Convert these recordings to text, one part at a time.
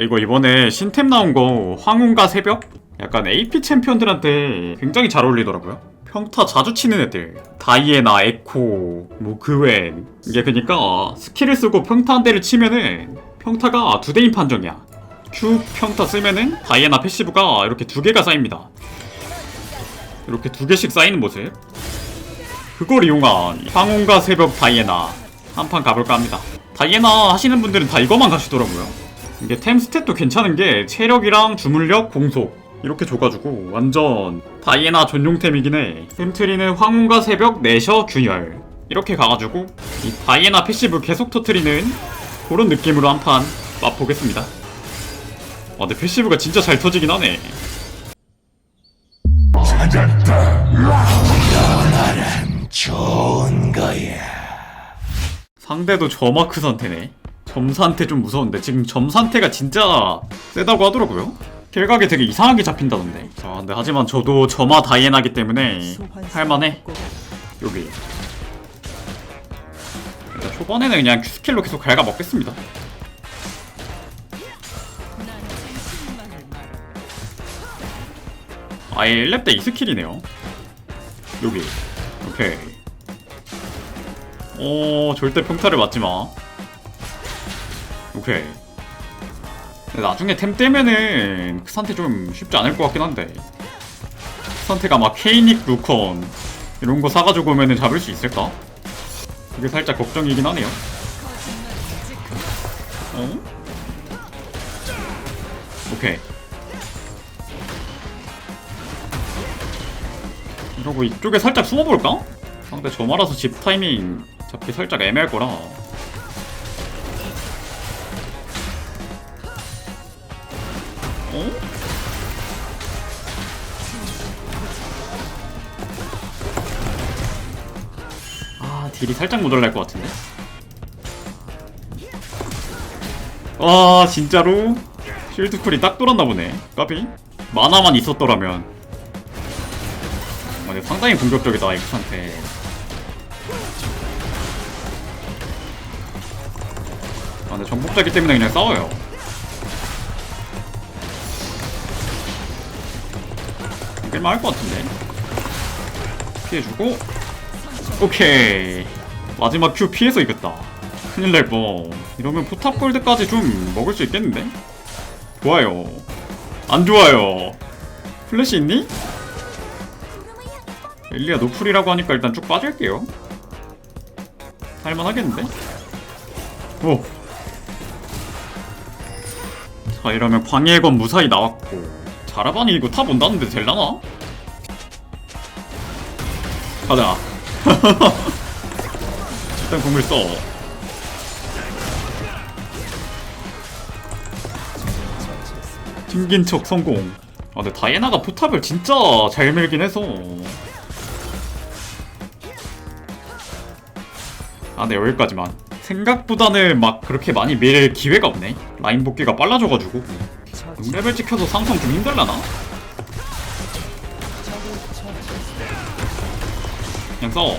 이거 이번에 신템 나온 거 황혼과 새벽? 약간 AP 챔피언들한테 굉장히 잘 어울리더라고요. 평타 자주 치는 애들 다이애나, 에코, 뭐 그웬 이게 그니까 스킬을 쓰고 평타 한 대를 치면은 평타가 두 대인 판정이야. Q 평타 쓰면은 다이애나 패시브가 이렇게 두 개가 쌓입니다. 이렇게 두 개씩 쌓이는 모습. 그걸 이용한 황혼과 새벽 다이애나 한 판 가볼까 합니다. 다이애나 하시는 분들은 다 이거만 가시더라고요. 이게 템 스탯도 괜찮은 게 체력이랑 주물력, 공속 이렇게 줘가지고 완전 다이애나 전용템이긴 해. 템트리는 황혼과 새벽, 내셔, 균열 이렇게 가가지고 이 다이애나 패시브 계속 터트리는 그런 느낌으로 한 판 맛보겠습니다. 아 근데 패시브가 진짜 잘 터지긴 하네. 좋은 거야. 상대도 저마크 상태네. 점 상태 좀 무서운데 지금 점 상태가 진짜 세다고 하더라고요. 킬각이 되게 이상하게 잡힌다던데. 자, 근데 하지만 저도 점화 다이애나기 때문에 할만해. 여기. 일단 초반에는 그냥 Q스킬로 계속 갉아 먹겠습니다. 아예 1렙 때 2스킬이네요. 여기. 오케이. 오 절대 평타를 맞지 마. 오케이. 나중에 템 떼면은 크산테 좀 쉽지 않을 것 같긴 한데. 크산테가 막 케이닉 루컨 이런 거 사가지고 오면은 잡을 수 있을까? 그게 살짝 걱정이긴 하네요. 어? 오케이. 이러고 이쪽에 살짝 숨어볼까? 상대 저 말아서 집 타이밍 잡기 살짝 애매할 거라 딜이 살짝 모자랄 것 같은데? 와 진짜로? 쉴드 쿨이 딱 돌았나 보네. 까비? 만화만 있었더라면. 아, 상당히 공격적이다 엑스한테. 아 근데 정복자기 때문에 그냥 싸워요. 이길만 할 것 같은데? 피해주고 오케이 마지막 큐 피해서 이겼다 큰일 날뻔 이러면 포탑 골드까지 좀 먹을 수 있겠는데? 좋아요 안 좋아요 플래시 있니? 엘리아 노플이라고 하니까 일단 쭉 빠질게요 할만하겠는데? 오. 자 이러면 광해의 건 무사히 나왔고 자라반이 이거 탑 온다는데 될라나? 가자 일단 공을 써 튕긴 척 성공 아 근데 다이애나가 포탑을 진짜 잘 밀긴 해서 아, 네, 여기까지만. 생각보다는 막 그렇게 많이 밀 기회가 없네. 라인 복귀가 빨라져가지고. 6레벨 찍혀서 상성 좀 힘들라나? 그냥 싸워.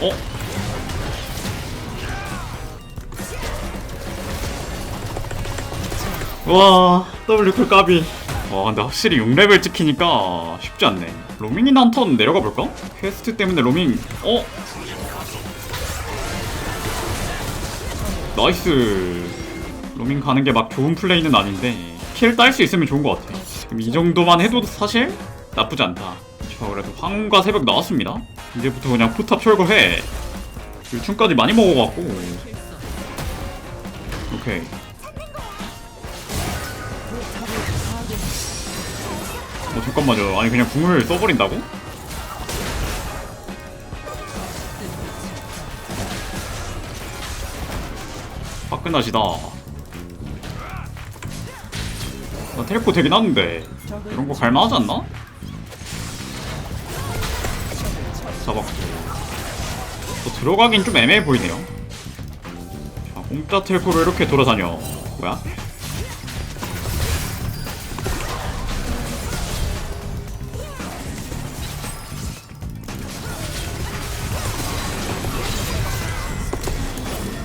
어? 와, W쿨 까비. 와, 근데 확실히 6레벨 찍히니까 쉽지 않네. 로밍이나 한 턴 내려가 볼까? 퀘스트 때문에 로밍, 어? 나이스. 로밍 가는 게 막 좋은 플레이는 아닌데, 킬 딸 수 있으면 좋은 것 같아. 지금 이 정도만 해도 사실 나쁘지 않다. 저 그래도 황과 새벽 나왔습니다. 이제부터 그냥 포탑 철거해. 유충까지 많이 먹어갖고. 오케이. 어 잠깐만요 아니 그냥 궁을 써버린다고? 화끈하시다 나 텔포 되긴 하는데 이런 거 갈만하지 않나? 잡았고 또 들어가긴 좀 애매해 보이네요 자 공짜 텔포로 이렇게 돌아다녀 뭐야?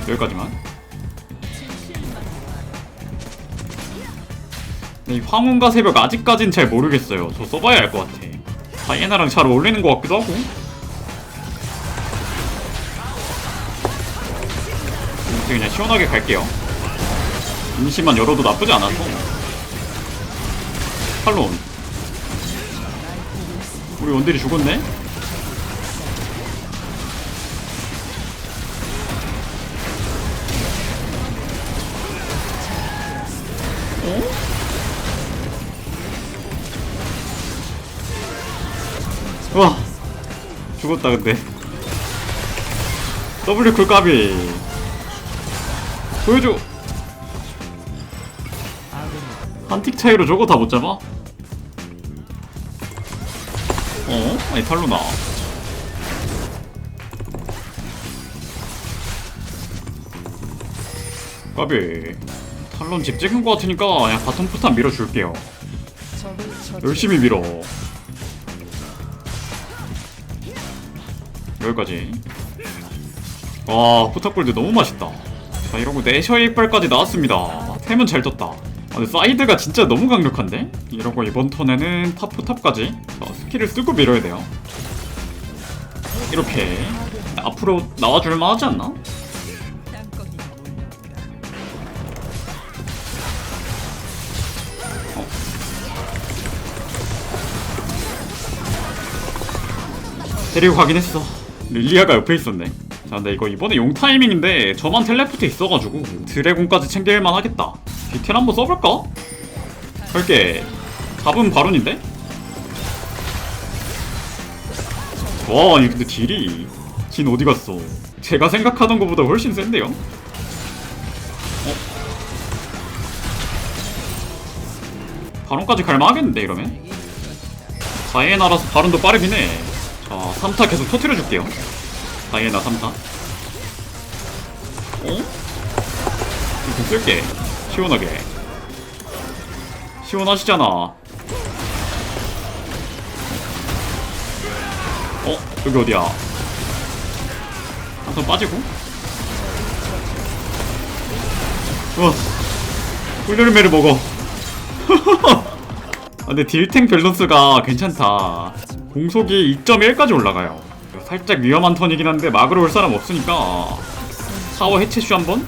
여기까지만 이 황혼과 새벽 아직까진 잘 모르겠어요. 저 써봐야 알 것 같아. 다이애나랑 잘 어울리는 것 같기도 하고. 이렇게 그냥 시원하게 갈게요. 임시만 열어도 나쁘지 않아서. 탈론. 우리 원딜이 죽었네? 와 죽었다 근데 W 쿨 까비 보여줘. 한 틱 차이로 저거 다 못 잡아? 어? 아니 탈로나. 까비. 탈론 집 찍은 거 같으니까 그냥 바텀 포탄 밀어줄게요. 열심히 밀어. 여기까지. 와 포탑골드 너무 맛있다 자 이러고 내셔의 이빨까지 나왔습니다. 템은 잘 떴다. 아, 근데 사이드가 진짜 너무 강력한데? 이러고 이번 턴에는 탑 포탑까지 자, 스킬을 쓰고 밀어야 돼요. 이렇게. 앞으로 나와줄 만 하지 않나? 데리고 가긴 했어. 릴리아가 옆에 있었네 자 근데 이거 이번에 용 타이밍인데 저만 텔레포트 있어가지고 드래곤까지 챙길만 하겠다 디텔 한번 써볼까? 설계 답은 바론인데? 와 아니 근데 딜이 진 어디 갔어 제가 생각하던 것보다 훨씬 센데요? 어? 바론까지 갈만하겠는데 이러면? 다이애나라서 바론도 빠르긴 해 자, 3타 계속 터트려줄게요. 다이애나 3타. 어? 이렇게 쓸게. 시원하게. 시원하시잖아. 어? 여기 어디야? 한턴 빠지고. 우와. 꿀르르메를 먹어. 아, 근데 딜탱 밸런스가 괜찮다. 공속이 2.1까지 올라가요. 살짝 위험한 턴이긴 한데 막으러 올 사람 없으니까 타워 해체슈 한번?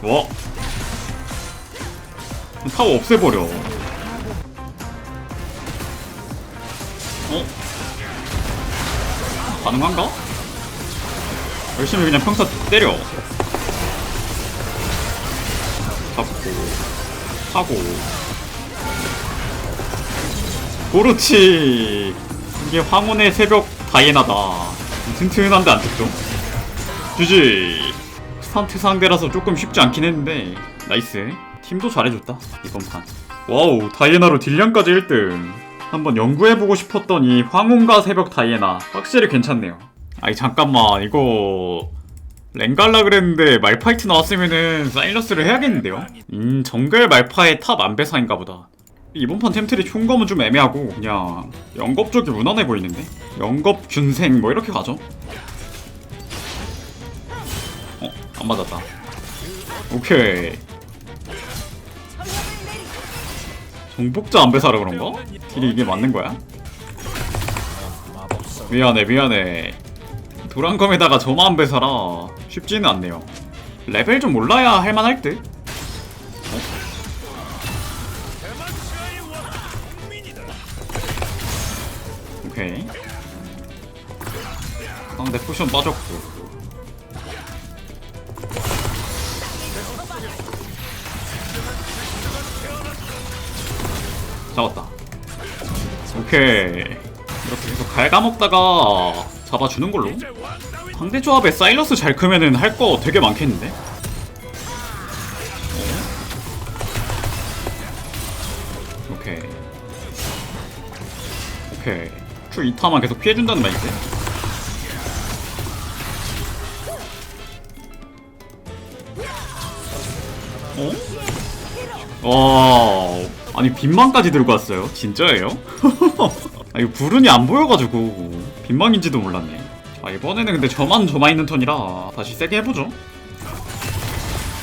와 타워 없애버려 어? 가능한가? 열심히 그냥 평타 때려 잡고 하고 그렇지 이게 황혼의 새벽 다이애나다. 튼튼한데 안 죽죠 주지. 스탄트 상대라서 조금 쉽지 않긴 했는데. 나이스. 팀도 잘해줬다 이번 판. 와우 다이애나로 딜량까지 1등. 한번 연구해보고 싶었던 이 황혼과 새벽 다이애나 확실히 괜찮네요. 아니 잠깐만 이거 랭갈라 그랬는데 말파이트 나왔으면은 사일러스를 해야겠는데요? 음 정글 말파의 탑 안배사인가 보다 이번 판 템트리 총검은 좀 애매하고 그냥 영겁 쪽이 무난해 보이는데? 영겁 균생 뭐 이렇게 가죠? 어? 안 맞았다 오케이 정복자 안배사라 그런가? 딜이 이게 맞는 거야? 미안해 미안해 도란검에다가 저마 안배사라 쉽지는 않네요 레벨 좀 올라야 할만할 듯? 쿠션 빠졌고. 잡았다. 오케이. 이렇게 계속 갉아먹다가 잡아주는 걸로. 상대 조합에 사일러스 잘 크면은 할 거 되게 많겠는데? 어? 오케이. 오케이. 큐 2타만 계속 피해준다는 말이지 와 아니 빈방까지 들고 왔어요? 진짜예요? 아 이거 불운이 안 보여가지고 빈방인지도 몰랐네. 아 이번에는 근데 저만 저만 있는 턴이라 다시 세게 해보죠.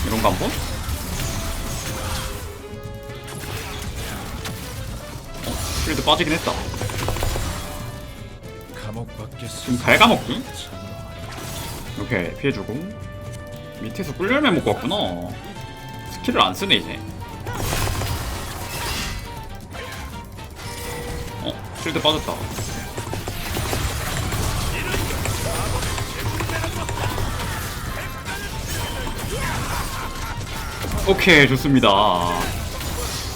이런 거 한번? 어, 쉴드 빠지긴 했다. 지금 갈가먹기? 이렇게 피해주고. 밑에서 꿀열매 먹고 왔구나. 스킬을 안 쓰네 이제. 실드 빠졌다. 오케이 좋습니다.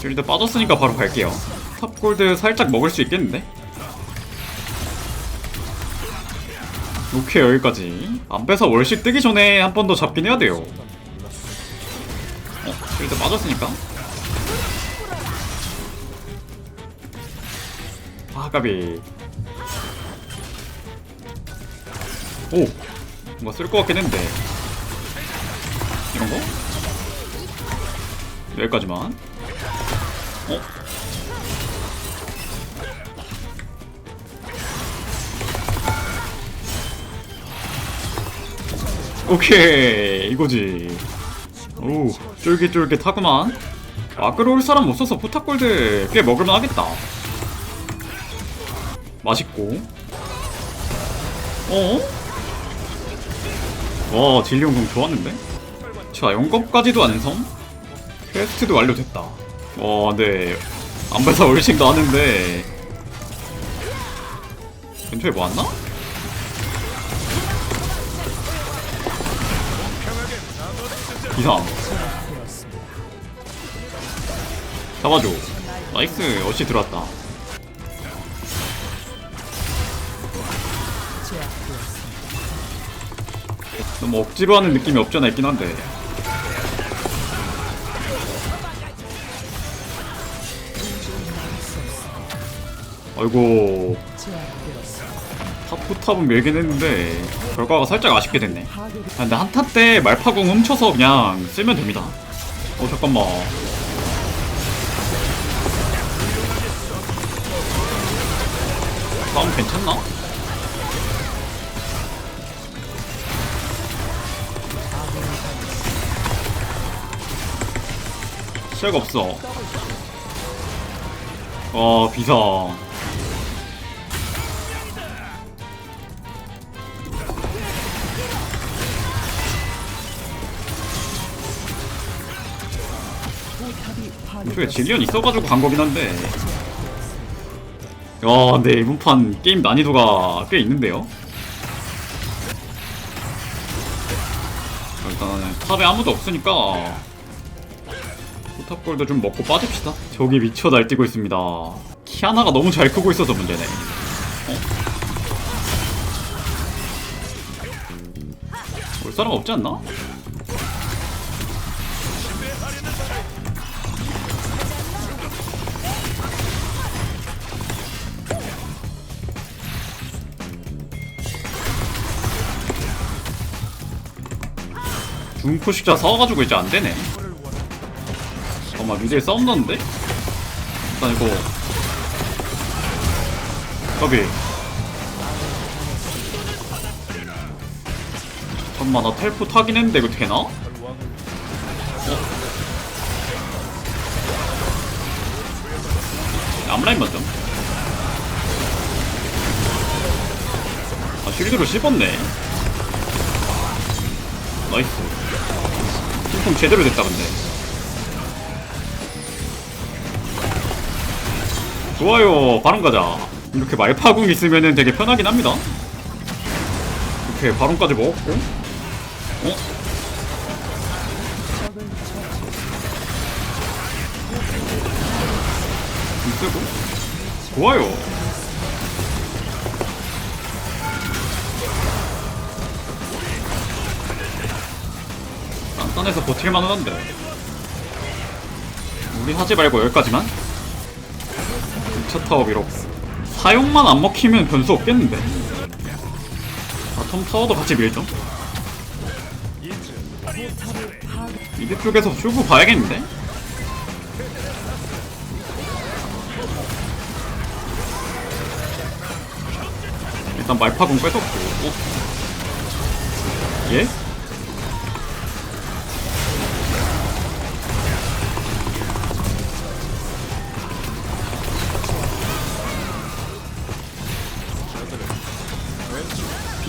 실드 빠졌으니까 바로 갈게요. 탑골드 살짝 먹을 수 있겠는데? 오케이 여기까지. 안 빼서 월식 뜨기 전에 한 번 더 잡긴 해야 돼요. 어? 실드 빠졌으니까 아 까비 오! 뭔가 쓸것 같긴 했는데 이런 거? 여기까지만 어? 오케이 이거지 오 쫄깃쫄깃하구만 아크로 올 사람 없어서 포탑골드 꽤 먹을만 하겠다 맛있고 어? 와 진리용공 좋았는데? 자 영겁까지도 완성? 퀘스트도 완료됐다 와네 안배사 월식 나왔는데 근처에 뭐 왔나? 이상 잡아줘 나이스 어시 들어왔다 너무 억지로 하는 느낌이 없잖아 있긴 한데. 아이고. 탑포탑은 밀긴 했는데 결과가 살짝 아쉽게 됐네. 아, 근데 한타 때 말파궁 훔쳐서 그냥 쓰면 됩니다. 어 잠깐만. 싸움 괜찮나? 시야가 없어. 와 비상. 이쪽에 질리언 있어가지고 간 거긴 한데. 야 근데 이번 판 게임 난이도가 꽤 있는데요? 일단은 탑에 아무도 없으니까 포탑골도 좀 먹고 빠집시다 저기 미쳐 날뛰고 있습니다 키아나가 너무 잘 크고 있어서 문제네 어? 올 사람 없지 않나? 중포식자 사와가지고 이제 안되네 잠깐만 미드에 싸움 났는데? 일단 이거 까비 잠깐만 나 텔포 타긴 했는데 이거 되나? 어? 앞라인 먼저 아 쉴드로 씹었네 나이스 핑퐁 제대로 됐다 근데 좋아요. 바론 가자. 이렇게 말파궁 있으면은 되게 편하긴 합니다. 이렇게 바론까지 먹었고. 어? 좀 쓰고? 좋아요. 단단해서 버틸만은 한데. 우리 하지 말고 여기까지만 2차 타워 밀어 사용만 안 먹히면 변수 없겠는데 바텀 타워도 같이 밀죠 미드 쪽에서 쇼부 봐야겠는데? 일단 말파군 뺏었고 어? 예?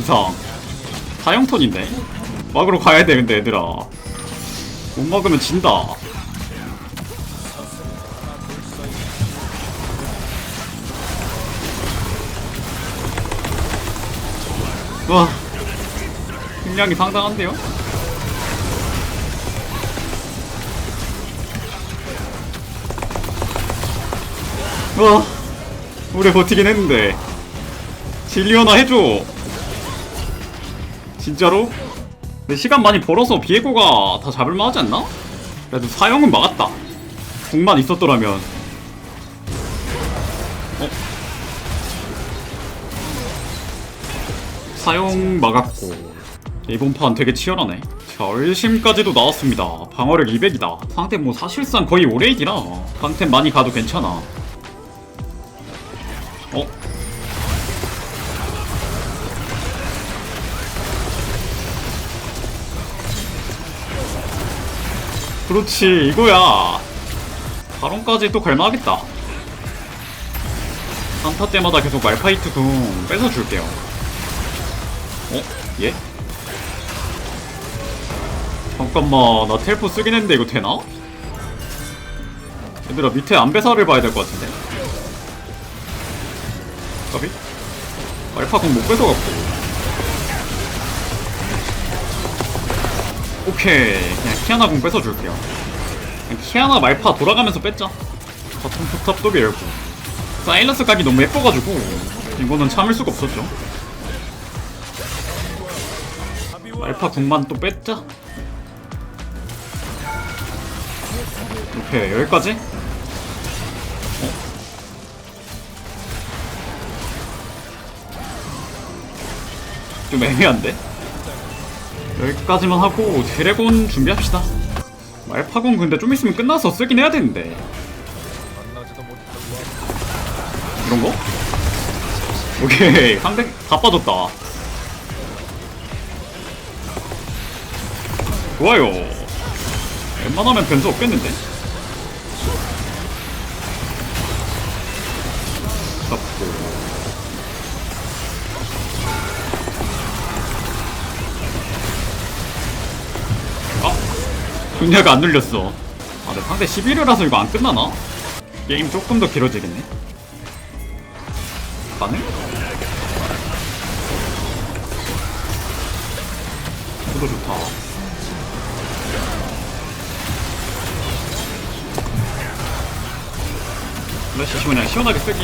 이상. 사형턴인데? 막으로 가야 돼 근데 얘들아. 못 막으면 진다. 와. 힘량이 상당한데요? 와. 오래 버티긴 했는데. 진리언나 해줘 진짜로? 근데 시간 많이 벌어서 비에고가 다 잡을만 하지 않나? 그래도 사형은 막았다 궁만 있었더라면 어? 사용 막았고 이번 판 되게 치열하네 결심까지도 나왔습니다 방어력 200이다 상대 뭐 사실상 거의 오레이디라 강템 많이 가도 괜찮아 어? 그렇지 이거야 바론까지 또 갈만하겠다 한타 때마다 계속 말파이트 궁 뺏어줄게요 어? 예? 잠깐만 나 텔포 쓰긴 했는데 이거 되나? 얘들아 밑에 안배사를 봐야 될 것 같은데 까비? 궁못 뺏어갖고 오케이. 그냥 키아나 궁 뺏어줄게요. 그냥 키아나 말파 돌아가면서 뺐자 바텀 포탑 또 열고. 사일러스 각이 너무 예뻐가지고 이거는 참을 수가 없었죠? 말파 궁만 또 뺐자 오케이 여기까지? 어? 좀 애매한데? 여기까지만 하고 드래곤 준비합시다. 말파군 근데 좀 있으면 끝나서 쓰긴 해야 되는데. 이런 거? 오케이. 상대 다 빠졌다. 좋아요. 웬만하면 변수 없겠는데? 분야가 안 눌렸어 아 근데 상대 11회라서 이거 안 끝나나? 게임 조금 더 길어지겠네 가능? 구도 좋다 플래시 그냥 시원하게 쓰기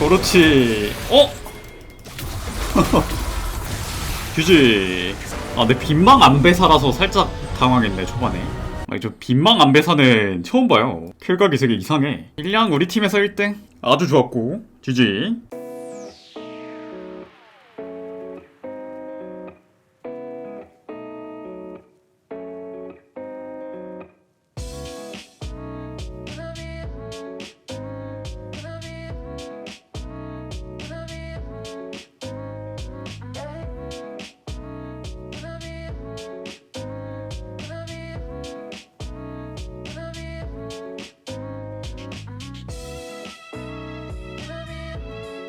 그렇지 어? 규지 아 근데 빈망 안배사라서 살짝 당황했네 초반에. 아니 저 빈망 안배사는 처음 봐요. 킬각이 되게 이상해. 일량 우리 팀에서 1등? 아주 좋았고. GG